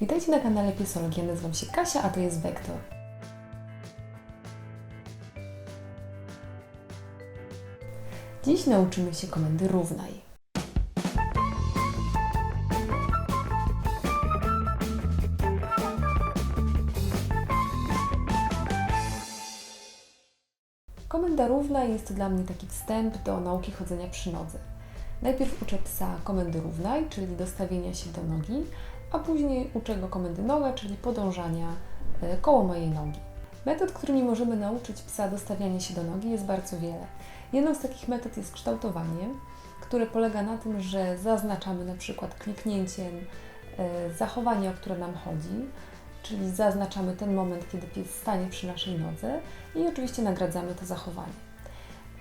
Witajcie na kanale Piesologia. Nazywam się Kasia, a to jest Wektor. Dziś nauczymy się komendy równaj. Komenda równa jest dla mnie taki wstęp do nauki chodzenia przy nodze. Najpierw uczę psa komendy równaj, czyli dostawienia się do nogi, a później uczę go komendy noga, czyli podążania e, koło mojej nogi. Metod, którymi możemy nauczyć psa dostawiania się do nogi jest bardzo wiele. Jedną z takich metod jest kształtowanie, które polega na tym, że zaznaczamy na przykład kliknięciem e, zachowanie, o które nam chodzi, czyli zaznaczamy ten moment, kiedy pies stanie przy naszej nodze i oczywiście nagradzamy to zachowanie.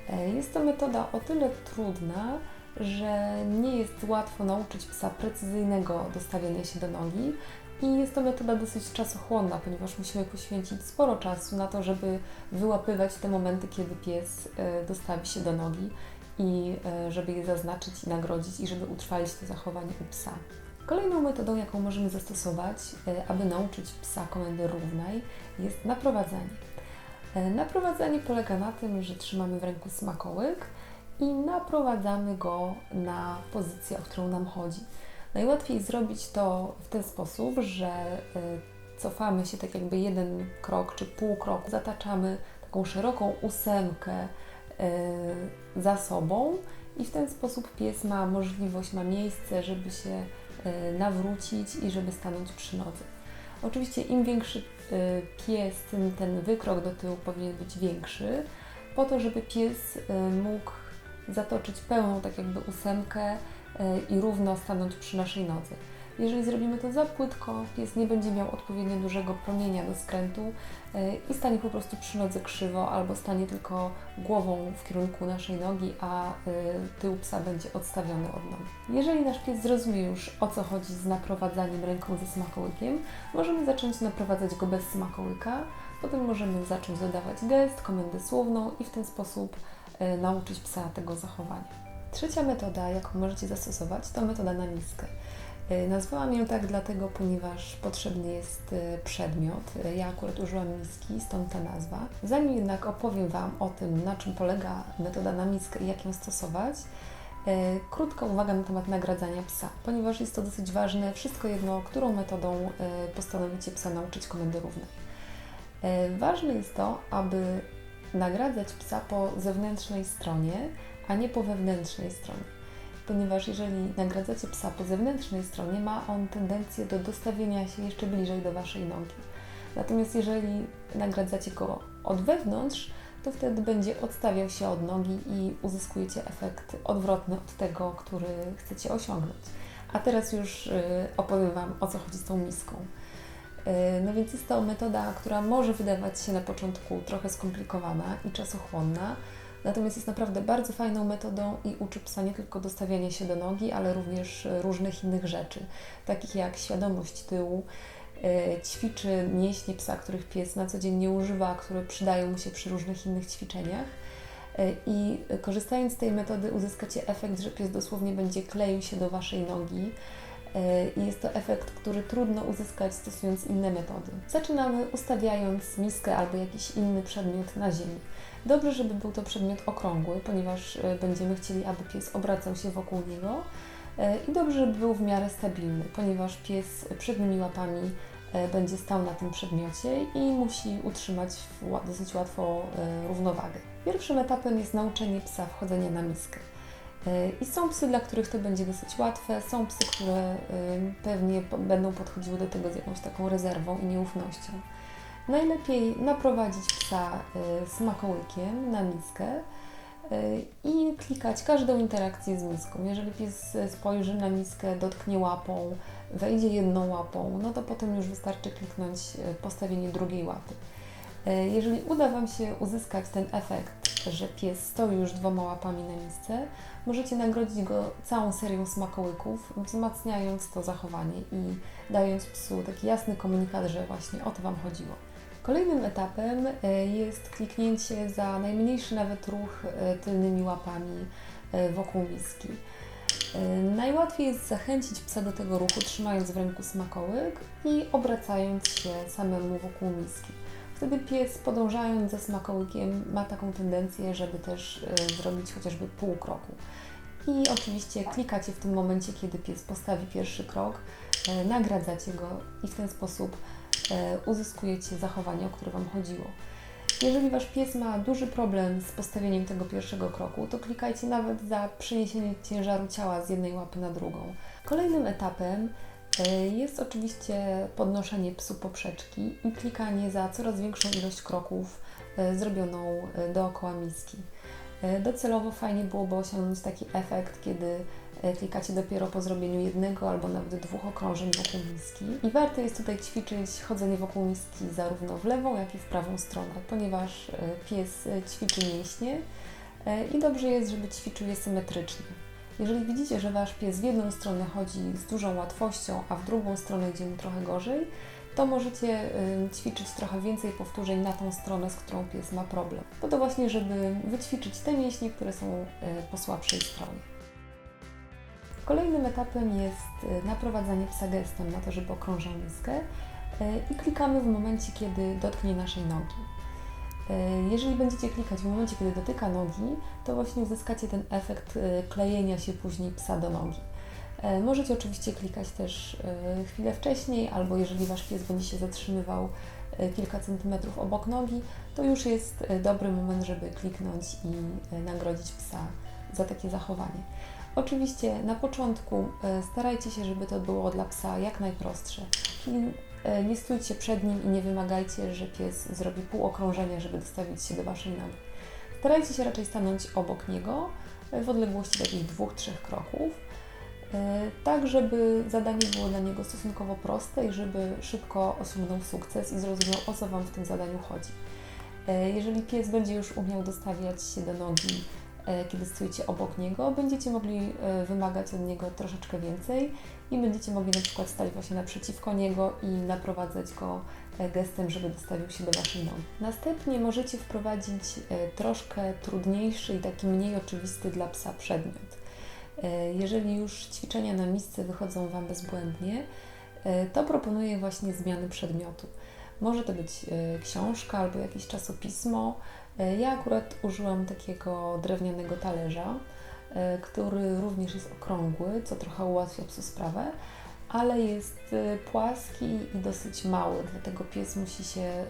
E, Jest to metoda o tyle trudna, że nie jest łatwo nauczyć psa precyzyjnego dostawienia się do nogi i jest to metoda dosyć czasochłonna, ponieważ musimy poświęcić sporo czasu na to, żeby wyłapywać te momenty, kiedy pies e, dostawi się do nogi i e, żeby je zaznaczyć i nagrodzić i żeby utrwalić to zachowanie u psa. Kolejną metodą, jaką możemy zastosować, e, aby nauczyć psa komendy równaj, jest naprowadzanie. Naprowadzanie polega na tym, że trzymamy w ręku smakołyk i naprowadzamy go na pozycję, o którą nam chodzi. Najłatwiej zrobić to w ten sposób, że y, cofamy się tak jakby jeden krok czy pół kroku, zataczamy taką szeroką ósemkę y, za sobą i w ten sposób pies ma możliwość, ma miejsce, żeby się y, nawrócić i żeby stanąć przy nodze. Oczywiście im większy pies, tym ten wykrok do tyłu powinien być większy, po to, żeby pies mógł zatoczyć pełną tak jakby ósemkę y, i równo stanąć przy naszej nodze. Jeżeli zrobimy to za płytko, pies nie będzie miał odpowiednio dużego promienia do skrętu y, i stanie po prostu przy nodze krzywo albo stanie tylko głową w kierunku naszej nogi, a y, tył psa będzie odstawiony od nogi. Jeżeli nasz pies zrozumie już o co chodzi z naprowadzaniem ręką ze smakołykiem, możemy zacząć naprowadzać go bez smakołyka. Potem możemy zacząć dodawać gest, komendę słowną i w ten sposób nauczyć psa tego zachowania. Trzecia metoda, jaką możecie zastosować, to metoda na miskę. Y, Nazwałam ją tak dlatego, ponieważ potrzebny jest y, przedmiot. Ja akurat użyłam miski, stąd ta nazwa. Zanim jednak opowiem Wam o tym, na czym polega metoda na miskę i jak ją stosować, krótka uwaga na temat nagradzania psa, ponieważ jest to dosyć ważne. Wszystko jedno, którą metodą postanowicie psa nauczyć komendy równej. Ważne jest to, aby nagradzać psa po zewnętrznej stronie, a nie po wewnętrznej stronie ponieważ jeżeli nagradzacie psa po zewnętrznej stronie, ma on tendencję do dostawienia się jeszcze bliżej do Waszej nogi. Natomiast jeżeli nagradzacie go od wewnątrz, to wtedy będzie odstawiał się od nogi i uzyskujecie efekt odwrotny od tego, który chcecie osiągnąć. A teraz już y, opowiem Wam, o co chodzi z tą miską. Y, No więc jest to metoda, która może wydawać się na początku trochę skomplikowana i czasochłonna, Natomiast jest naprawdę bardzo fajną metodą i uczy psa nie tylko dostawiania się do nogi, ale również różnych innych rzeczy, takich jak świadomość tyłu, e, ćwiczy mięśnie psa, których pies na co dzień nie używa, które przydają mu się przy różnych innych ćwiczeniach. E, I korzystając z tej metody uzyskacie efekt, że pies dosłownie będzie kleił się do Waszej nogi. E, I jest to efekt, który trudno uzyskać stosując inne metody. Zaczynamy ustawiając miskę albo jakiś inny przedmiot na ziemi. Dobrze, żeby był to przedmiot okrągły, ponieważ e, będziemy chcieli, aby pies obracał się wokół niego. E, I dobrze, żeby był w miarę stabilny, ponieważ pies przednimi łapami będzie stał na tym przedmiocie i musi utrzymać dosyć łatwo równowagę. Pierwszym etapem jest nauczenie psa wchodzenia na miskę. E, I są psy, dla których to będzie dosyć łatwe, są psy, które e, pewnie będą podchodziły do tego z jakąś taką rezerwą i nieufnością. Najlepiej naprowadzić psa y, smakołykiem na miskę i klikać każdą interakcję z miską. Jeżeli pies spojrzy na miskę, dotknie łapą, wejdzie jedną łapą, no to potem już wystarczy kliknąć postawienie drugiej łapy. Jeżeli uda Wam się uzyskać ten efekt, że pies stoi już dwoma łapami na misce, możecie nagrodzić go całą serią smakołyków, wzmacniając to zachowanie i dając psu taki jasny komunikat, że właśnie o to Wam chodziło. Kolejnym etapem e, jest kliknięcie za najmniejszy nawet ruch e, tylnymi łapami e, wokół miski. Najłatwiej jest zachęcić psa do tego ruchu, trzymając w ręku smakołyk i obracając się samemu wokół miski. Wtedy pies, podążając za smakołykiem, ma taką tendencję, żeby też e, zrobić chociażby pół kroku. I oczywiście klikacie w tym momencie, kiedy pies postawi pierwszy krok, e, nagradzacie go i w ten sposób e, uzyskujecie zachowanie, o które Wam chodziło. Jeżeli Wasz pies ma duży problem z postawieniem tego pierwszego kroku, to klikajcie nawet za przeniesienie ciężaru ciała z jednej łapy na drugą. Kolejnym etapem jest oczywiście podnoszenie psu poprzeczki i klikanie za coraz większą ilość kroków e, zrobioną e, dookoła miski. E, Docelowo fajnie byłoby osiągnąć taki efekt, kiedy e, klikacie dopiero po zrobieniu jednego albo nawet dwóch okrążeń wokół miski. I warto jest tutaj ćwiczyć chodzenie wokół miski zarówno w lewą, jak i w prawą stronę, ponieważ e, pies e, ćwiczy mięśnie e, i dobrze jest, żeby ćwiczył je symetrycznie. Jeżeli widzicie, że Wasz pies w jedną stronę chodzi z dużą łatwością, a w drugą stronę idzie mu trochę gorzej, to możecie y, ćwiczyć trochę więcej powtórzeń na tą stronę, z którą pies ma problem. Po to właśnie, żeby wyćwiczyć te mięśnie, które są y, po słabszej stronie. Kolejnym etapem jest y, naprowadzanie psa gestem na to, żeby okrążał miskę i klikamy w momencie, kiedy dotknie naszej nogi. Y, Jeżeli będziecie klikać w momencie, kiedy dotyka nogi, to właśnie uzyskacie ten efekt y, klejenia się później psa do nogi. E, Możecie oczywiście klikać też e, chwilę wcześniej, albo jeżeli Wasz pies będzie się zatrzymywał e, kilka centymetrów obok nogi, to już jest e, dobry moment, żeby kliknąć i e, nagrodzić psa za takie zachowanie. Oczywiście na początku e, starajcie się, żeby to było dla psa jak najprostsze, e, nie stójcie przed nim i nie wymagajcie, że pies zrobi pół okrążenia, żeby dostawić się do Waszej nogi. Starajcie się raczej stanąć obok niego e, w odległości takich dwóch, trzech kroków, e, tak żeby zadanie było dla niego stosunkowo proste i żeby szybko osiągnął sukces i zrozumiał, o co Wam w tym zadaniu chodzi. E, Jeżeli pies będzie już umiał dostawiać się do nogi, e, kiedy stoicie obok niego, będziecie mogli e, wymagać od niego troszeczkę więcej i będziecie mogli na przykład stać właśnie naprzeciwko niego i naprowadzać go e, gestem, żeby dostawił się do Waszej nogi. Następnie możecie wprowadzić e, troszkę trudniejszy i taki mniej oczywisty dla psa przedmiot. E, Jeżeli już ćwiczenia na misce wychodzą Wam bezbłędnie, e, to proponuję właśnie zmiany przedmiotu. Może to być e, książka albo jakieś czasopismo. E, Ja akurat użyłam takiego drewnianego talerza, e, który również jest okrągły, co trochę ułatwia psu sprawę, ale jest płaski i dosyć mały, dlatego pies musi się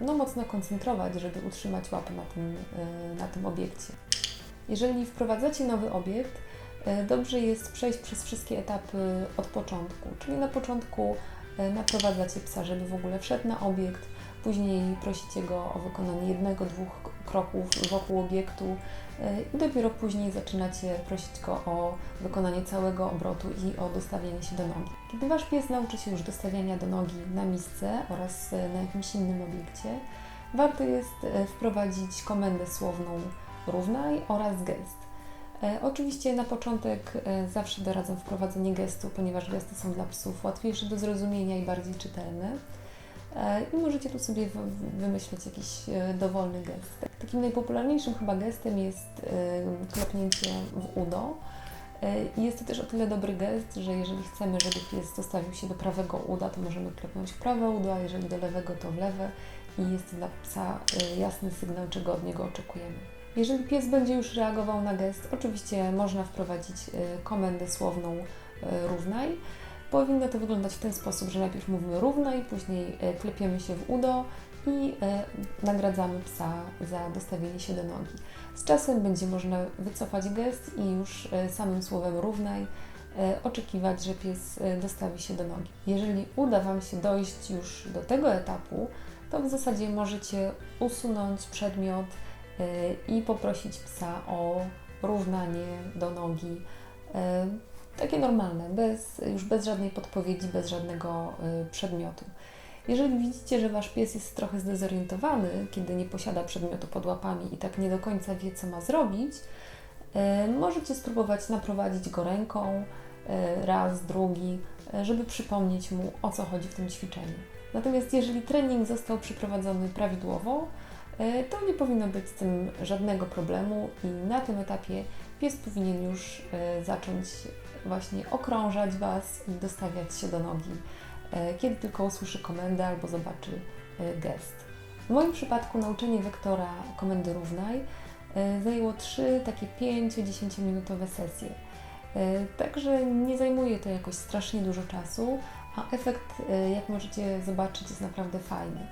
no, mocno koncentrować, żeby utrzymać łapę na tym, na tym obiekcie. Jeżeli wprowadzacie nowy obiekt, dobrze jest przejść przez wszystkie etapy od początku, czyli na początku naprowadzacie psa, żeby w ogóle wszedł na obiekt, później prosicie go o wykonanie jednego, dwóch kroków wokół obiektu e, i dopiero później zaczynacie prosić go o wykonanie całego obrotu i o dostawienie się do nogi. Kiedy Wasz pies nauczy się już dostawiania do nogi na misce oraz e, na jakimś innym obiekcie, warto jest e, wprowadzić komendę słowną równaj oraz gest. E, Oczywiście na początek e, zawsze doradzam wprowadzenie gestu, ponieważ gesty są dla psów łatwiejsze do zrozumienia i bardziej czytelne. E, I możecie tu sobie wymyślić jakiś dowolny gest. Takim najpopularniejszym chyba gestem jest klepnięcie w udo. Jest to też o tyle dobry gest, że jeżeli chcemy, żeby pies dostawił się do prawego uda, to możemy klepnąć w prawe udo, a jeżeli do lewego, to w lewe. I jest dla psa jasny sygnał, czego od niego oczekujemy. Jeżeli pies będzie już reagował na gest, oczywiście można wprowadzić e, komendę słowną e, równaj. Powinno to wyglądać w ten sposób, że najpierw mówimy równaj, później e, klepiemy się w udo i nagradzamy psa za dostawienie się do nogi. Z czasem będzie można wycofać gest i już samym słowem równaj oczekiwać, że pies dostawi się do nogi. Jeżeli uda Wam się dojść już do tego etapu, to w zasadzie możecie usunąć przedmiot i poprosić psa o równanie do nogi. e, Takie normalne, bez, już bez żadnej podpowiedzi, bez żadnego y, przedmiotu. Jeżeli widzicie, że Wasz pies jest trochę zdezorientowany, kiedy nie posiada przedmiotu pod łapami i tak nie do końca wie, co ma zrobić, y, możecie spróbować naprowadzić go ręką raz, drugi, żeby przypomnieć mu, o co chodzi w tym ćwiczeniu. Natomiast jeżeli trening został przeprowadzony prawidłowo, to nie powinno być z tym żadnego problemu i na tym etapie pies powinien już e, zacząć właśnie okrążać Was i dostawiać się do nogi, e, kiedy tylko usłyszy komendę albo zobaczy e, gest. W moim przypadku nauczenie wektora komendy równaj e, zajęło 3 takie 5-10 minutowe sesje. E, Także nie zajmuje to jakoś strasznie dużo czasu, a efekt, e, jak możecie zobaczyć, jest naprawdę fajny.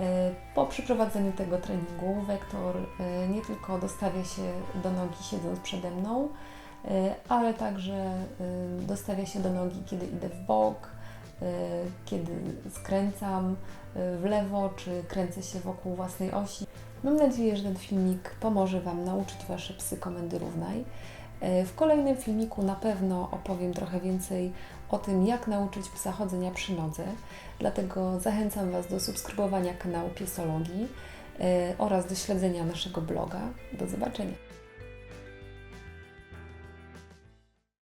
E, Po przeprowadzeniu tego treningu wektor e, nie tylko dostawia się do nogi siedząc przede mną, e, ale także dostawia się do nogi, kiedy idę w bok, kiedy skręcam w lewo, czy kręcę się wokół własnej osi. Mam nadzieję, że ten filmik pomoże Wam nauczyć Wasze psy komendy równaj. E, W kolejnym filmiku na pewno opowiem trochę więcej o tym, jak nauczyć psa chodzenia przy nodze. Dlatego zachęcam Was do subskrybowania kanału Piesologii e, oraz do śledzenia naszego bloga. Do zobaczenia.